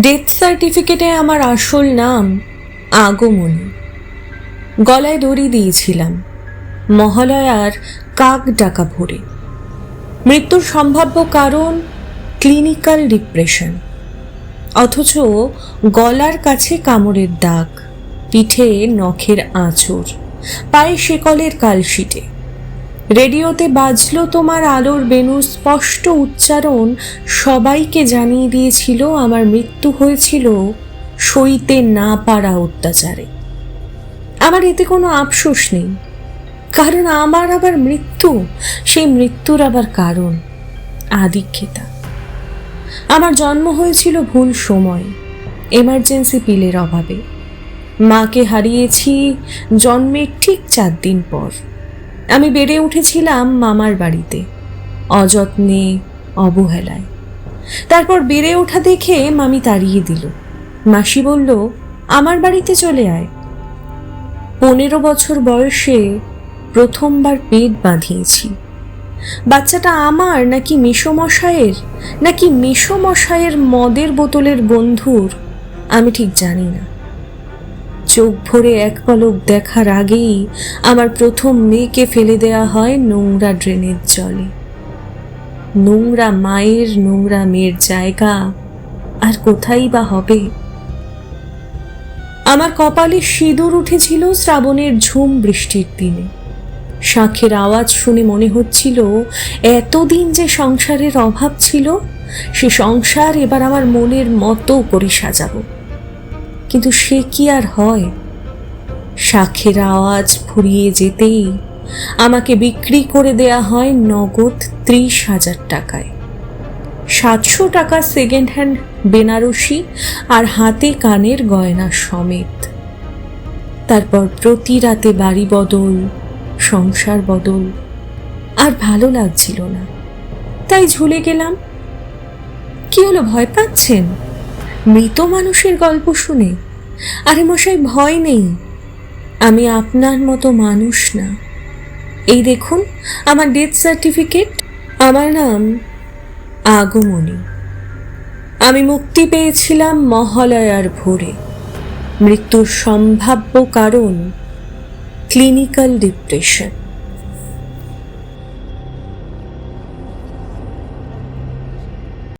Death সার্টিফিকেটে আমার আসল নাম আগমনী। গলায় দড়ি দিয়েছিলাম। মহালয়ার কাক ডাকা ভরে। মৃত্যুর সম্ভাব্য কারণ ক্লিনিক্যাল ডিপ্রেশন। অথচ গলার কাছে কামড়ের দাগ, পিঠে নখের আঁচড়, পায়ে শেকলের কালশিটে। রেডিওতে বাজলো তোমার আলোর বেনুর স্পষ্ট উচ্চারণ সবাইকে জানিয়ে দিয়েছিল, আমার মৃত্যু হয়েছিল সইতে না পারা অত্যাচারে। আমার এতে কোনো আফসোস নেই, কারণ আমার আবার মৃত্যু, সেই মৃত্যুর আবার কারণ আদিক্ষেতা আমার জন্ম হয়েছিল ভুল সময় এমার্জেন্সি পিলের অভাবে। মাকে হারিয়েছি জন্মের ঠিক চার দিন পর। আমি বেড়ে উঠেছিলাম মামার বাড়িতে, অযত্নে, অবহেলায়। তারপর বেড়ে ওঠা দেখে মামি তাড়িয়ে দিল। মাসি বলল, আমার বাড়িতে চলে আয়। পনেরো বছর বয়সে প্রথমবার পেট বাঁধিয়েছি। বাচ্চাটা আমার নাকি মেসোমশায়ের নাকি মেসোমশায়ের মদের বোতলের বন্ধুর, আমি ঠিক জানি না। চোখ ভরে এক পলক দেখার আগেই আমার প্রথম মেয়েকে ফেলে দেওয়া হয় নোংরা ড্রেনের জলে। নোংরা মায়ের, নোংরা মেয়ের জায়গা আর কোথায় বা হবে? আমার কপালে সিঁদুর উঠেছিল শ্রাবণের ঝুম বৃষ্টির দিনে। শাঁখের আওয়াজ শুনে মনে হচ্ছিল, এতদিন যে সংসারের অভাব ছিল, সে সংসার এবার আমার মনের মতো করে সাজাবো। কিন্তু সে কি আর হয়? শাখের আওয়াজ ফুরিয়ে যেতেই আমাকে বিক্রি করে দেয়া হয় নগদ ত্রিশ হাজার টাকায়। সাতশো টাকা সেকেন্ড হ্যান্ড বেনারসি আর হাতে কানের গয়না সমেত। তারপর প্রতি রাতে বাড়ি বদল, সংসার বদল, আর ভালো লাগছিল না। তাই ঝুলে গেলাম। কি হলো, ভয় পাচ্ছেন? মৃত মানুষের গল্প শুনে আরে মশাই, ভয় নেই। আমি আপনার মতো মানুষ না। এই দেখুন, আমার ডেথ সার্টিফিকেট আমার নাম আগমনী। আমি মুক্তি পেয়েছিলাম মহালয়ার ভোরে। মৃত্যুর সম্ভাব্য কারণ ক্লিনিক্যাল ডিপ্রেশন